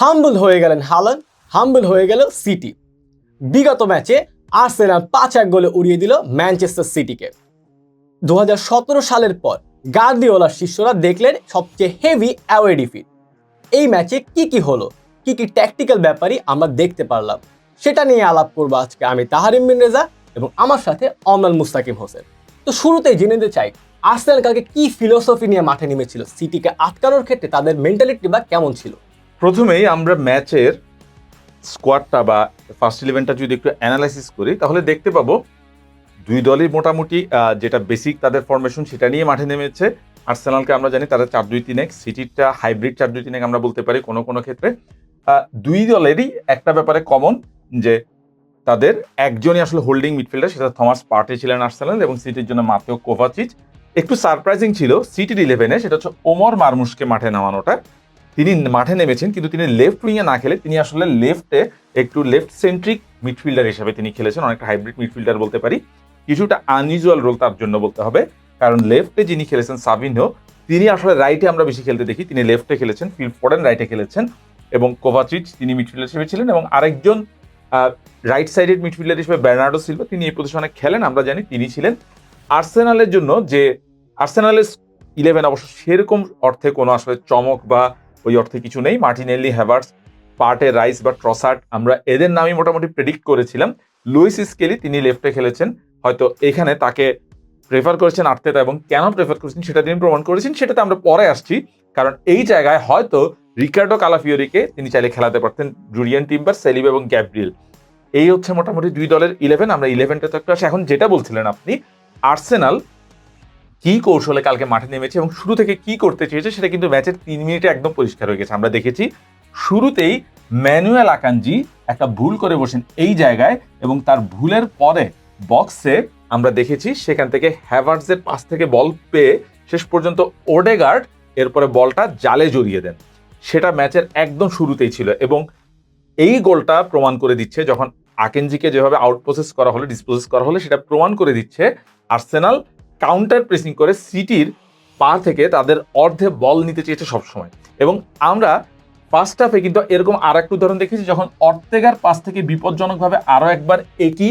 হাম্বল হয়ে গেলেন হালান, হাম্বল হয়ে গেল সিটি। বিগত ম্যাচে আর্সেনাল পাঁচ এক গোলে উড়িয়ে দিল ম্যানচেস্টার সিটিকে। দু হাজার সতেরো সালের পর গার্দিওলার শিষ্যরা দেখলেন সবচেয়ে হেভি অ্যাওয়ে ডিফিট এই ম্যাচে কি কি হলো, কি কি ট্যাকটিক্যাল ব্যাপারই আমরা দেখতে পারলাম। সেটা নিয়ে আলাপ করব আজকে আমি তাহারিম বিন রেজা এবং আমার সাথে অমলান মুস্তাকিম হোসেন। তো শুরুতেই জেনে নিতে চাই, আর্সেনাল কালকে কি ফিলোসফি নিয়ে মাঠে নেমেছিল? সিটিকে আটকানোর ক্ষেত্রে তাদের মেন্টালিটি বা কেমন ছিল? প্রথমেই আমরা ম্যাচের স্কোয়াডটা বা ফার্স্ট ইলেভেনটা যদি একটু অ্যানালাইসিস করি, তাহলে দেখতে পাবো দুই দলই মোটামুটি যেটা বেসিক তাদের ফরমেশন সেটা নিয়ে মাঠে নেমেছে। আর্সেনালকে আমরা জানি তারা চার দুই তিন এক সিটিটা হাইব্রিড চার দুই তিন এক আমরা বলতে পারি কোনো কোনো ক্ষেত্রে। দুই দলেরই একটা ব্যাপারে কমন যে তাদের একজনই আসলে হোল্ডিং মিডফিল্ডার সেটা থমাস পার্টে ছিলেন আর্সেনাল এবং সিটির জন্য মাতেও কোভাচিচ একটু সারপ্রাইজিং ছিল সিটির ইলেভেনে সেটা হচ্ছে ওমর মারমুশকে মাঠে নামানোটা। তিনি মাঠে নেমেছেন, কিন্তু তিনি লেফট উইংয়ে না খেলে তিনি আসলে লেফটে একটু লেফট সেন্ট্রিক মিডফিল্ডার হিসেবে তিনি খেলেছেন, অনেকটা হাইব্রিড মিডফিল্ডার বলতে পারি। কিছুটা আনইউজুয়াল রোল তার জন্য বলতে হবে, কারণ লেফটে যিনি খেলেছেন সাবিনহো, তিনি আসলে রাইটে আমরা বেশি খেলতে দেখি, তিনি লেফটে খেলেছেন, ফিল ফোরেন রাইটে খেলেছেন, এবং কোভাচিচ তিনি মিডফিল্ডার হিসেবে ছিলেন, এবং আরেকজন রাইট সাইডেড মিডফিল্ডার হিসেবে বের্নার্ডো সিলভা তিনি এই পজিশনে খেলেন, আমরা জানি তিনি ছিলেন আর্সেনালের জন্য যে আর্সেনালের ইলেভেন অবশ্য সেরকম অর্থে কোনো আসলে চমক বা ওই অর্থে কিছু নেই। মার্টিনেল্লি হ্যাভার্স পার্টে রাইস বা ট্রসার্ট আমরা এদের নামই মোটামুটি প্রেডিক্ট করেছিলাম। লুইস স্কেলি তিনি লেফটে খেলেছেন। হয়তো এখানে তাকে প্রেফার করেছেন আর্তেতা এবং কেন প্রেফার করেছেন সেটা তিনি প্রমাণ করেছেন, সেটাতে আমরা পরে আসছি। কারণ এই জায়গায় হয়তো রিকার্ডো কালাফিওরিকে তিনি চাইলে খেলাতে পারতেন জুরিয়ান টিম্বার, সেলিব এবং গ্যাব্রিয়েল। এই হচ্ছে মোটামুটি দুই দলের ইলেভেন আমরা ইলেভেনটা তো একটু এখন যেটা বলছিলেন আপনি, আর্সেনাল কি কৌশলে কালকে মাঠে নেমেছে এবং শুরু থেকে কি করতে চেয়েছে সেটা কিন্তু ম্যাচের তিন মিনিটে একদম পরিষ্কার হয়ে গেছে। আমরা দেখেছি শুরুতেই ম্যানুয়াল আকাঞ্জি একটা ভুল করে বসেন এই জায়গায় এবং তার ভুলের পরে বক্সে আমরা দেখেছি সেখান থেকে হ্যাভার্সের পাশ থেকে বল পেয়ে শেষ পর্যন্ত ওডেগার্ড এরপরে বলটা জালে জড়িয়ে দেন। সেটা ম্যাচের একদম শুরুতেই ছিল এবং এই গোলটা প্রমাণ করে দিচ্ছে যখন আকেনজিকে যেভাবে আউট প্রসেস করা হলো ডিসপোজেস করা হলো, সেটা প্রমাণ করে দিচ্ছে আর্সেনাল কাউন্টার প্রেসিং করে সিটির পা থেকে তাদের অর্ধে বল নিতে চেয়েছে সবসময়। এবং আমরা ফার্স্ট হাফে কিন্তু এরকম আর একটা উদাহরণ দেখেছি যখন অর্তেগার পাশ থেকে বিপজ্জনকভাবে আরও একবার একই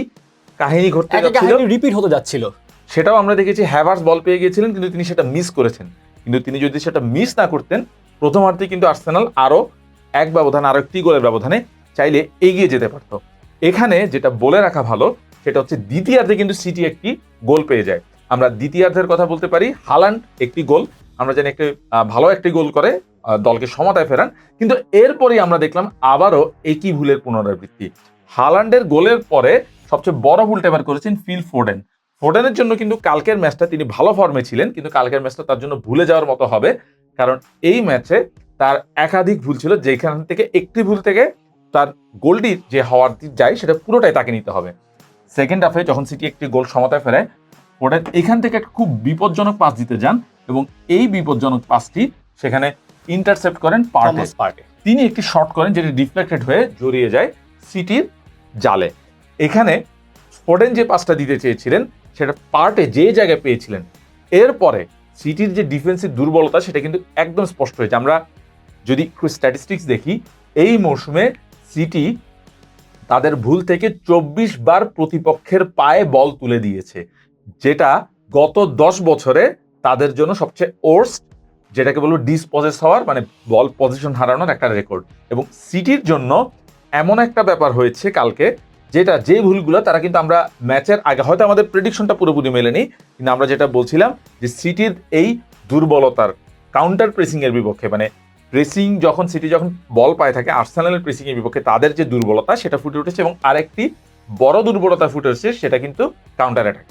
কাহিনী ঘটতে যাচ্ছিল। রিপিট হতে যাচ্ছিল। সেটাও আমরা দেখেছি হ্যাভার্স বল পেয়ে গিয়েছিলেন কিন্তু তিনি সেটা মিস করেছেন। কিন্তু তিনি যদি সেটা মিস না করতেন প্রথমার্ধে কিন্তু আর্সেনাল আরও এক ব্যবধান আরও একটি গোলের ব্যবধানে চাইলে এগিয়ে যেতে পারত। এখানে যেটা বলে রাখা ভালো সেটা হচ্ছে দ্বিতীয়ার্ধে কিন্তু সিটি একটি গোল পেয়ে যায়। আমরা দ্বিতীয়ার্ধের কথা বলতে পারি। হালান্ড একটি গোল। আমরা জানি একটি ভালো একটি গোল করে দলকে সমতায় ফেরান। কিন্তু এরপরেই আমরা দেখলাম আবারও একই ভুলের পুনরাবৃত্তি। হালান্ডের গোলের পরে সবচেয়ে বড় ভুলটা এবার করেছেন ফিল ফোর্ডেন। ফোর্ডেনের জন্য কিন্তু কালকের ম্যাচটা তিনি ভালো ফর্মে ছিলেন, কিন্তু কালকের ম্যাচটা তার জন্য ভুলে যাওয়ার মতো হবে। কারণ এই ম্যাচে তার একাধিক ভুল ছিল, যেখান থেকে একটি ভুল থেকে তার গোলটি যে হওয়ার যায়, সেটা পুরোটাই তাকে নিতে হবে। সেকেন্ড হাফে যখন সিটি একটি গোল সমতায় ফেরায় ফোর্ডেন এখান থেকে একটা খুব বিপজ্জনক পাস দিতে যান এবং এই বিপজ্জনক পাসটি সেখানে ইন্টারসেপ্ট করেন পার্টে পার্টে তিনি একটি শট করেন যেটি ডিফ্লেক্টেড হয়ে জড়িয়ে যায় সিটির জালে। এখানে ফোর্ডেন যে পাসটা দিতে চেয়েছিলেন সেটা পার্টে যে জায়গায় পেয়েছিলেন এরপরে সিটির যে ডিফেন্সিভ দুর্বলতা সেটা কিন্তু একদম স্পষ্ট হয়েছে। আমরা যদি একটু স্ট্যাটিস্টিক্স দেখি এই মৌসুমে সিটি তাদের ভুল থেকে চব্বিশ বার প্রতিপক্ষের পায়ে বল তুলে দিয়েছে। যেটা গত দশ বছরে তাদের জন্য সবচেয়ে ওর্স্ট যেটাকে বলব ডিসপজেস হওয়ার মানে বল পজিশন হারানোর একটা রেকর্ড এবং সিটির জন্য এমন একটা ব্যাপার হয়েছে কালকে, যেটা যে ভুলগুলো, তারা কিন্তু আমরা ম্যাচের আগে, হয়তো আমাদের প্রেডিকশনটা পুরোপুরি মেলেনি, কিন্তু আমরা যেটা বলছিলাম যে সিটির এই দুর্বলতার কাউন্টার প্রেসিং এর বিপক্ষে মানে প্রেসিং যখন, সিটি যখন বল পায় থাকে আর্সেনালের প্রেসিং এর বিপক্ষে তাদের যে দুর্বলতা, সেটা ফুটে উঠেছে এবং আরেকটি বড় দুর্বলতা ফুটে উঠেছে, সেটা কিন্তু কাউন্টার অ্যাটাক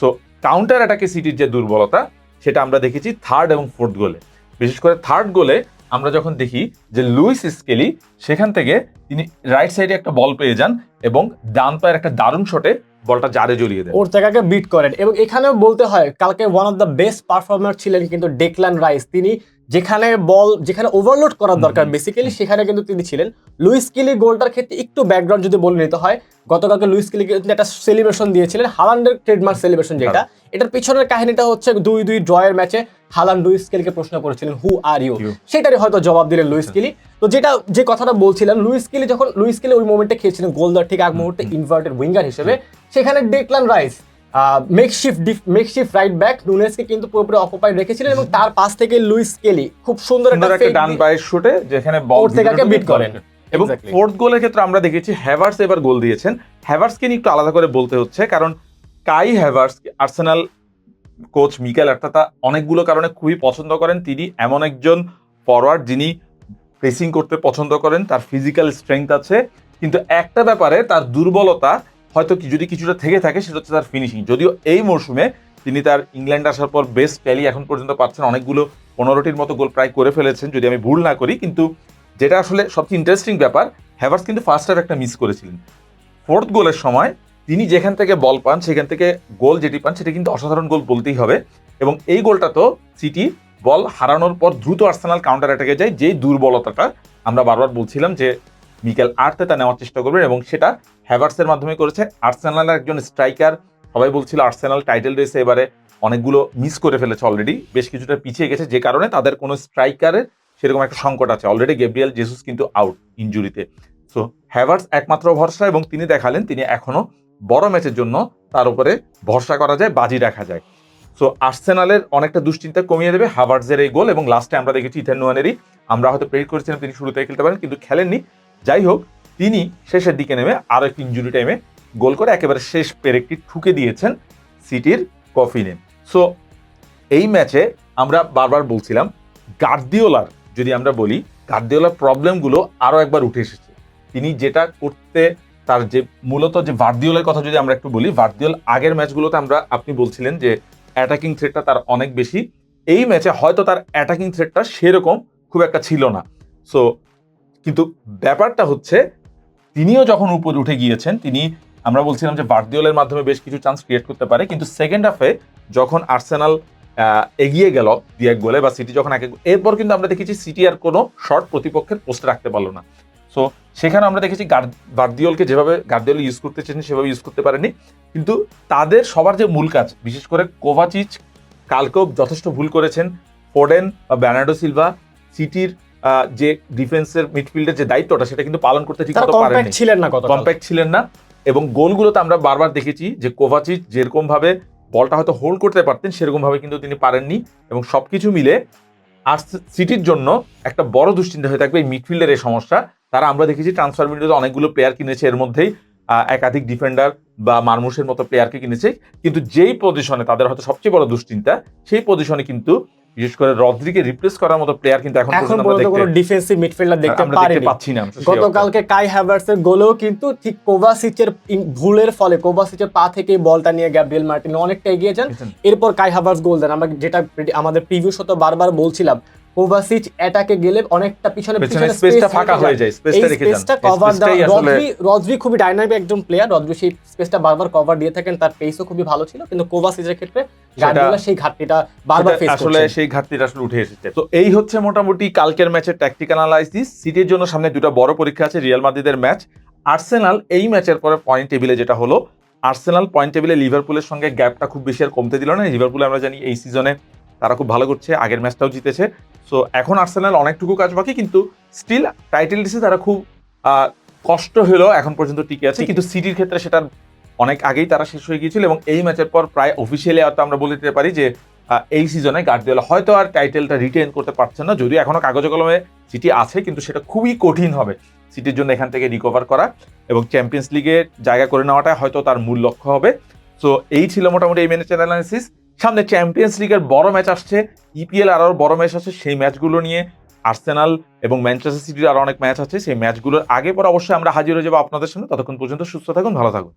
সো কাউন্টার অ্যাটাকে সিটির যে দুর্বলতা, সেটা আমরা দেখেছি থার্ড এবং ফোর্থ গোলে বিশেষ করে থার্ড গোলে আমরা যখন দেখি যে লুইস স্কেলি সেখান থেকে তিনি রাইট সাইডে একটা বল পেয়ে যান এবং ডান পায়ের একটা দারুণ শটে বলটা জারে জড়িয়ে দেন। ওর জায়গাকে বিট করেন। এবং এখানেও বলতে হয় কালকে one of the best performer ছিলেন কিন্তু ডেকলান রাইস তিনি যেখানে বল যেখানে ওভারলোড করার দরকার বেসিক্যালি সেখানে কিন্তু তিনি ছিলেন। লুইস কিলি গোলটার ক্ষেত্রে একটু ব্যাকগ্রাউন্ড যদি বলে নিতে হয় গতকালকে লুইস কিলি কিন্তু একটা সেলিব্রেশন দিয়েছিলেন হালান্ডের ট্রেডমার্ক সেলিব্রেশন যেটা। এটার পিছনের কাহিনীটা হচ্ছে দুই দুই ড্রয়ের ম্যাচে হালান লুইস কেলিকে প্রশ্ন করেছিলেন হু আর ইউ সেটারই হয়তো জবাব দিলেন লুইস কেলি। তো যেটা যে কথাটা বলছিলাম লুইস কেলি যখন লুইস কেলি ওই মোমেন্টে খেয়েছিলেন গোল দেওয়ার ঠিক আগ মুহূর্তে ইনভার্টেড উইঙ্গার হিসেবে। সেখানে Declan Rice makeshift makeshift right back নুনেসকে কিন্তু পুরোপুরি অকুপাইড রেখেছিলেন এবং তার পাশ থেকে লুইস কেলি খুব সুন্দর একটা ডান পায়ের শুটে যেখানে বল ওর্তেগাকে beat করেন। এবং. ফোর্থ গোলের ক্ষেত্রে আমরা দেখেছি হ্যাভার্স এবার গোল দিয়েছেন। হ্যাভার্সকে নিয়ে একটু আলাদা করে বলতে হচ্ছে কারণ Kai Havertz Arsenal coach Mikel Arteta অনেকগুলো কারণে খুবই পছন্দ করেন। তিনি এমন একজন ফরওয়ার্ড যিনি প্রেসিং করতে পছন্দ করেন, তার ফিজিক্যাল স্ট্রেংথ আছে। কিন্তু একটা ব্যাপারে তার দুর্বলতা হয়তো যদি কিছুটা থেকে থাকে, সেটা হচ্ছে তার ফিনিশিং যদিও এই মরশুমে তিনি তার ইংল্যান্ড আসার পর বেস্ট ট্যালি এখন পর্যন্ত পাচ্ছেন। অনেকগুলো পনেরোটির মতো গোল প্রায় করে ফেলেছেন, যদি আমি ভুল না করি। কিন্তু যেটা আসলে সবচেয়ে ইন্টারেস্টিং ব্যাপার হ্যাভার্স কিন্তু ফার্স্ট হাফ একটা মিস করেছিলেন। ফোর্থ গোলের সময় তিনি যেখান থেকে বল পান, সেখান থেকে গোল যেটি পান, সেটা কিন্তু অসাধারণ গোল বলতেই হবে। এবং এই গোলটা তো সিটি বল হারানোর পর দ্রুত আর্সেনাল কাউন্টার অ্যাটাকে যায় যেই দুর্বলতাটা আমরা বারবার বলছিলাম যে মিকেল আর্তেতা নেওয়ার চেষ্টা করবেন এবং সেটা হ্যাভার্সের মাধ্যমে করেছে। আর্সেনালের একজন স্ট্রাইকার সবাই বলছিল আর্সেনাল টাইটেল রেসে এবারে অনেকগুলো মিস করে ফেলেছে অলরেডি বেশ কিছুটা পিছিয়ে গেছে, যে কারণে তাদের কোনো স্ট্রাইকারের সেরকম একটা সংকট আছে। অলরেডি গেব্রিয়াল জেসুস কিন্তু আউট ইনজুরিতে সো হ্যাভার্স একমাত্র ভরসা এবং তিনি দেখালেন, তিনি এখনও বড় ম্যাচের জন্য তার উপরে ভরসা করা যায়, বাজি রাখা যায়। সো আর্সেনালের অনেকটা দুশ্চিন্তা কমিয়ে দেবে হাভার্টসের এই গোল এবং লাস্টে আমরা দেখেছি ইথেন নোয়ানেরই। আমরা হয়তো প্রেরিট করেছিলাম তিনি শুরুতে খেলতে পারেন, কিন্তু খেলেননি। যাই হোক, তিনি শেষের দিকে নেমে আরও একটি ইঞ্জুরি টাইমে গোল করে একেবারে শেষ পেরেকটি ঠুকে দিয়েছেন সিটির কফিনে। সো এই ম্যাচে আমরা বারবার বলছিলাম, গার্দিওলার যদি আমরা বলি, গার্দিওলার প্রবলেমগুলো আরও একবার উঠে এসেছে। তিনি যেটা করতে তার যে মূলত যে ভার্দিওলের কথা যদি আমরা একটু বলি, ভার্দিওল আগের ম্যাচগুলোতে আমরা, আপনি বলছিলেন যে অ্যাটাকিং থ্রেটটা তার অনেক বেশি। এই ম্যাচে হয়তো তার অ্যাটাকিং থ্রেটটা সেরকম খুব একটা ছিল না। সো কিন্তু ব্যাপারটা হচ্ছে, তিনিও যখন উপরে উঠে গিয়েছেন, তিনি, আমরা বলছিলাম যে ভার্দিওলের মাধ্যমে বেশ কিছু চান্স ক্রিয়েট করতে পারে, কিন্তু সেকেন্ড হাফে যখন আর্সেনাল এগিয়ে গেল দুই এক গোলে বা সিটি যখন একে এরপর কিন্তু আমরা দেখেছি সিটি আর কোনো শর্ট প্রতিপক্ষের পোস্টে রাখতে পারল না। সো সেখানে আমরা দেখেছি গার- গার্দিওলকে যেভাবে গার্দিওল ইউজ করতে চেয়েছেন সেভাবে ইউজ করতে পারেনি কিন্তু তাদের সবার যে মূল কাজ বিশেষ করে কোভাচিচ কালকেও যথেষ্ট ভুল করেছেন। ফোডেন বা ব্যানার্ডো সিলভা সিটির যে ডিফেন্সের মিডফিল্ডের যে দায়িত্বটা সেটা কিন্তু পালন করতে ঠিক মতো পারেনি ছিলেন না কম্প্যাক্ট ছিলেন না। এবং গোলগুলোতে আমরা বারবার দেখেছি যে কোভাচিচ যেরকম ভাবে বলটা হয়তো হোল্ড করতে পারতেন সেরকম ভাবে কিন্তু তিনি পারেননি। এবং সবকিছু মিলে আর সিটির জন্য একটা বড় দুশ্চিন্তা হয়ে থাকবে এই মিডফিল্ডের এই সমস্যা। তারা আমরা দেখেছি ট্রান্সফার উইন্ডোতে অনেকগুলো প্লেয়ার কিনেছে এর মধ্যেই। একাধিক ডিফেন্ডার বা মারমুশের মতো প্লেয়ারকে কিনেছে। কিন্তু যেই পজিশনে তাদের হয়তো সবচেয়ে বড় দুশ্চিন্তা সেই পজিশনে কিন্তু বিশেষ করে রদ্রিকে রিপ্লেস করার মতো প্লেয়ার কিন্তু এখন এখন পর্যন্ত কোনো ডিফেন্সিভ মিডফিল্ডার দেখতে পারিনি। পাচ্ছি না গতকালকে কাই হ্যাভার্সের গোলেও কিন্তু ঠিক কোভাসিচের ভুলের ফলে কোভাসিচের পা থেকে বলটা নিয়ে গ্যাব্রিয়েল মার্টিন অনেকটা এগিয়ে যান। এরপর কাই হাভার্স গোল দেন। আমরা যেটা আমাদের প্রিভিউ শত বারবার বলছিলাম কোভাসিচ অ্যাটাকে গেলে অনেকটা পিছনে পেছনে স্পেসটা ফাঁকা হয়ে যায়। স্পেসটা রেখে যান। স্পেসটা কভার আসলে রদ্রি রদ্রি খুবই ডাইনামিক একজন প্লেয়ার রদ্রি সেই স্পেসটা বারবার কভার দিয়ে থাকেন তার পেসও খুবই ভালো ছিল কিন্তু কোভাসিচের ক্ষেত্রে গার্দিওলা সেই ঘাটতিটা বারবার ফেস আসলে সেই ঘাটতিটা আসলে উঠে এসেছে। তো এই হচ্ছে মোটামুটি কালকের ম্যাচের ট্যাকটিক্যাল অ্যানালাইসিস সিটির জন্য সামনে দুটো বড় পরীক্ষা আছে রিয়াল মাদ্রিদের ম্যাচ আর্সেনাল এই ম্যাচের পরে পয়েন্ট টেবিলে যেটা হলো আর্সেনাল পয়েন্ট টেবিলে লিভারপুলের সঙ্গে গ্যাপটা খুব বেশি আর কমতে দিল না। লিভারপুল আমরা জানি এই সিজনে তারা খুব ভালো করছে আগের ম্যাচটাও জিতেছে। সো এখন আর্সেনাল অনেকটুকু কাজ বাকি কিন্তু স্টিল টাইটেল রেসে তারা খুব কষ্ট হলেও এখন পর্যন্ত টিকে আছে। কিন্তু সিটির ক্ষেত্রে সেটা অনেক আগেই তারা শেষ হয়ে গিয়েছিল এবং এই ম্যাচের পর প্রায় অফিসিয়ালি হয়তো আমরা বলে দিতে পারি যে এই সিজনে গার্দিওলা হয়তো আর টাইটেলটা রিটেন করতে পারছেন না যদিও এখনও কাগজে কলমে সিটি আছে কিন্তু সেটা খুবই কঠিন হবে সিটির জন্য এখান থেকে রিকভার করা এবং চ্যাম্পিয়ন্স লিগে জায়গা করে নেওয়াটা হয়তো তার মূল লক্ষ্য হবে। সো এই ছিল মোটামুটি এই ম্যাচের অ্যানালিসিস সামনে চ্যাম্পিয়ন্স লিগের বড় ম্যাচ আসছে। ইপিএল আরও বড় ম্যাচ আছে। সেই ম্যাচগুলো নিয়ে আর্সেনাল এবং ম্যানচেস্টার সিটির আরও অনেক ম্যাচ আছে। সেই ম্যাচগুলোর আগে পর অবশ্যই আমরা হাজির হয়ে যাব আপনাদের সামনে। ততক্ষণ পর্যন্ত সুস্থ থাকুন, ভালো থাকুন।